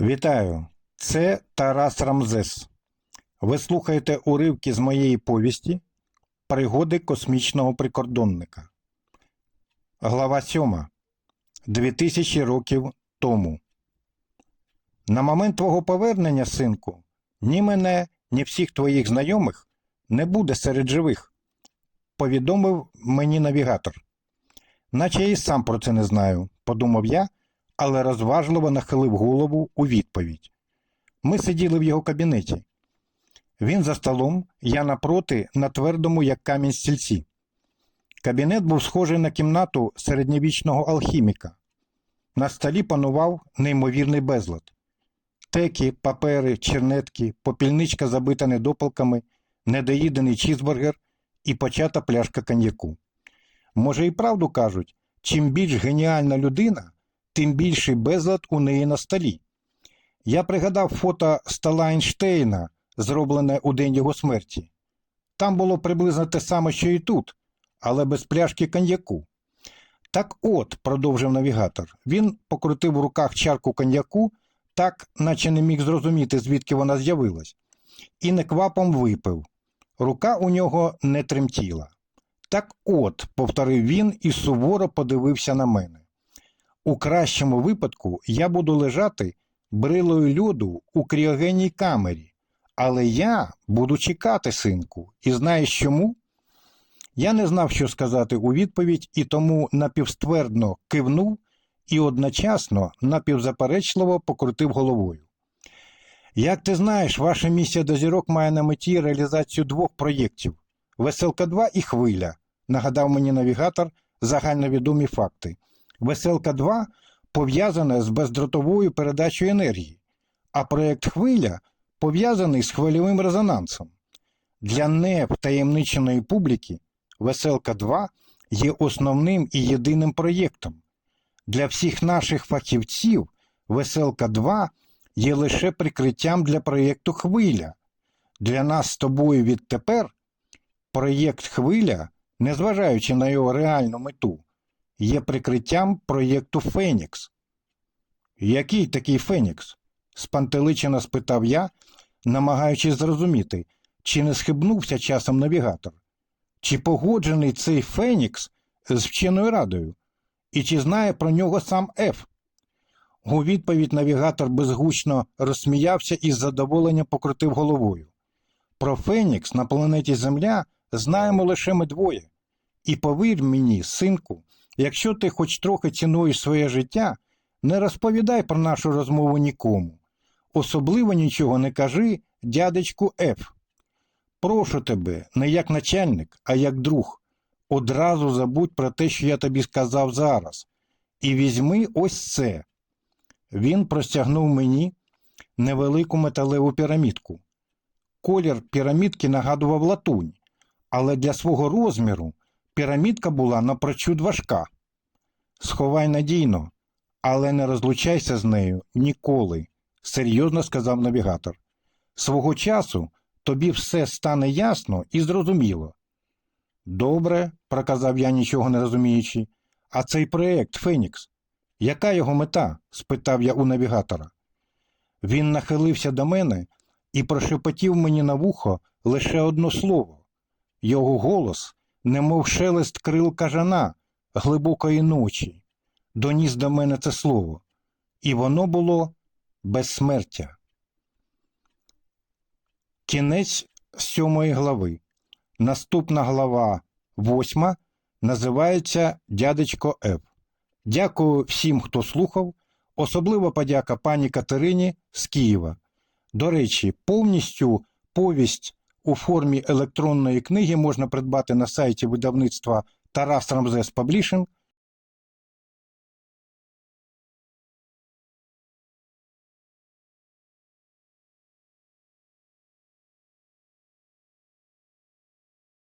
Вітаю! Це Тарас Рамзес. Ви слухаєте уривки з моєї повісті Пригоди космічного прикордонника. Глава 7. 2000 років тому. На момент твого повернення, синку, ні мене, ні всіх твоїх знайомих не буде серед живих, повідомив мені навігатор. Наче я і сам про це не знаю, подумав я, але розважливо нахилив голову у відповідь. Ми сиділи в його кабінеті. Він за столом, я напроти, на твердому, як камінь стільці. Кабінет був схожий на кімнату середньовічного алхіміка. На столі панував неймовірний безлад. Теки, папери, чернетки, попільничка забита недопалками, недоїдений чізбургер і почата пляшка коньяку. Може, і правду кажуть, чим більш геніальна людина, тим більший безлад у неї на столі. Я пригадав фото стола Ейнштейна, зроблене у день його смерті. Там було приблизно те саме, що і тут, але без пляшки коньяку. Так от, продовжив навігатор, він покрутив у руках чарку коньяку, так, наче не міг зрозуміти, звідки вона з'явилась, і неквапом випив. Рука у нього не тремтіла. Так от, повторив він і суворо подивився на мене. У кращому випадку я буду лежати брилою льоду у кріогенній камері, але я буду чекати, синку, і знаєш чому? Я не знав, що сказати у відповідь, і тому напівствердно кивнув і одночасно напівзаперечливо покрутив головою. Як ти знаєш, ваша місія до зірок має на меті реалізацію двох проєктів Веселка 2 і Хвиля, нагадав мені навігатор загальновідомі факти. Веселка 2 пов'язана з бездротовою передачею енергії, а проєкт Хвиля пов'язаний з хвильовим резонансом. Для невтаємниченої публіки Веселка 2 є основним і єдиним проєктом. Для всіх наших фахівців Веселка 2 є лише прикриттям для проєкту Хвиля. Для нас з тобою відтепер проєкт Хвиля, незважаючи на його реальну мету, є прикриттям проєкту Фенікс. Який такий Фенікс? спантеличено спитав я, намагаючись зрозуміти, чи не схибнувся часом навігатор, чи погоджений цей Фенікс з вченою радою, і чи знає про нього сам Ф. У відповідь навігатор безгучно розсміявся і з задоволенням покрутив головою. Про Фенікс на планеті Земля знаємо лише ми двоє. І повір мені, синку, якщо ти хоч трохи цінуєш своє життя, не розповідай про нашу розмову нікому. Особливо нічого не кажи дядечку Ф. Прошу тебе, не як начальник, а як друг. Одразу забудь про те, що я тобі сказав зараз, і візьми ось це. Він простягнув мені невелику металеву пірамідку. Колір пірамідки нагадував латунь, але для свого розміру пірамідка була напрочуд важка. Сховай надійно, але не розлучайся з нею ніколи, серйозно сказав навігатор. Свого часу тобі все стане ясно і зрозуміло. Добре, проказав я, нічого не розуміючи, а цей проєкт Фенікс. Яка його мета? спитав я у навігатора. Він нахилився до мене і прошепотів мені на вухо лише одно слово. Його голос, немов шелест крил кажана глибокої ночі, доніс до мене це слово, і воно було безсмертя. Кінець сьомої глави. Наступна глава, восьма, називається Дядечко Ев. Дякую всім, хто слухав. Особлива подяка пані Катерині з Києва. До речі, повністю повість у формі електронної книги можна придбати на сайті видавництва Тарас Рамзес Паблішинг